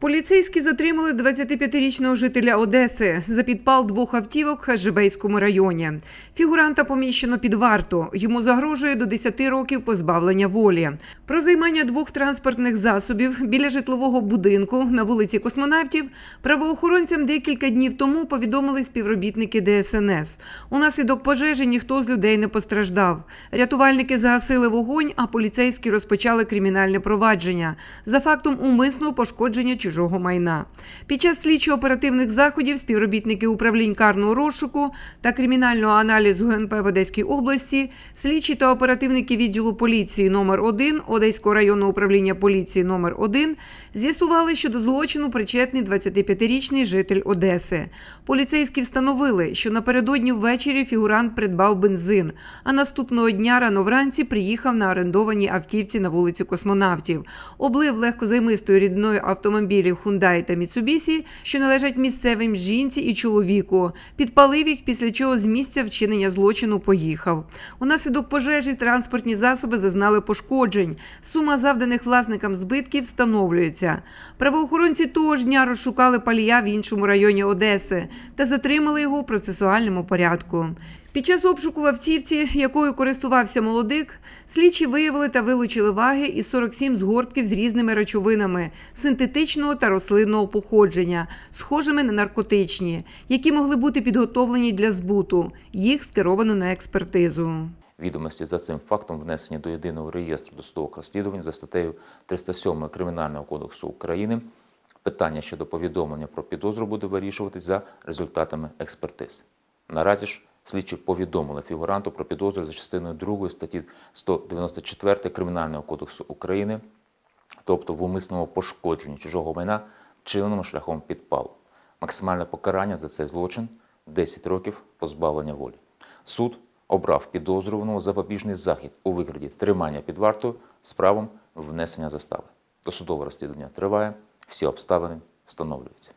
Поліцейські затримали 25-річного жителя Одеси за підпал двох автівок в Хажибейському районі. Фігуранта поміщено під варту. Йому загрожує до 10 років позбавлення волі. Про займання двох транспортних засобів біля житлового будинку на вулиці Космонавтів правоохоронцям декілька днів тому повідомили співробітники ДСНС. Унаслідок пожежі ніхто з людей не постраждав. Рятувальники загасили вогонь, а поліцейські розпочали кримінальне провадження за фактом умисного пошкодження чужого майна. Під час слідчо-оперативних заходів співробітники управлінь карного розшуку та кримінального аналізу ГНП в Одеській області, слідчі та оперативники відділу поліції номер 1 Одеського районного управління поліції номер 1 з'ясували, що до злочину причетний 25-річний житель Одеси. Поліцейські встановили, що напередодні ввечері фігурант придбав бензин, а наступного дня рано вранці приїхав на орендованій автівці на вулицю Космонавтів, облив легкозаймистою рідною автомобілів Hyundai та Mitsubishi, що належать місцевим жінці і чоловіку, підпалив їх, після чого з місця вчинення злочину поїхав. Унаслідок пожежі транспортні засоби зазнали пошкоджень. Сума завданих власникам збитків встановлюється. Правоохоронці того ж дня розшукали палія в іншому районі Одеси та затримали його у процесуальному порядку. Під час обшуку в автівці, якою користувався молодик, слідчі виявили та вилучили ваги із 47 згортків з різними речовинами синтетичного та рослинного походження, схожими на наркотичні, які могли бути підготовлені для збуту. Їх скеровано на експертизу. Відомості за цим фактом внесені до єдиного реєстру досудових розслідувань за статтею 307 Кримінального кодексу України. Питання щодо повідомлення про підозру буде вирішуватись за результатами експертиз. Наразі ж слідчі повідомили фігуранту про підозру за частиною 2 статті 194 Кримінального кодексу України, тобто в умисному пошкодженні чужого майна, вчиненому шляхом підпалу. Максимальне покарання за цей злочин 10 років позбавлення волі. Суд обрав підозрюваного запобіжний захід у вигляді тримання під вартою з правом внесення застави. Досудове розслідування триває, всі обставини встановлюються.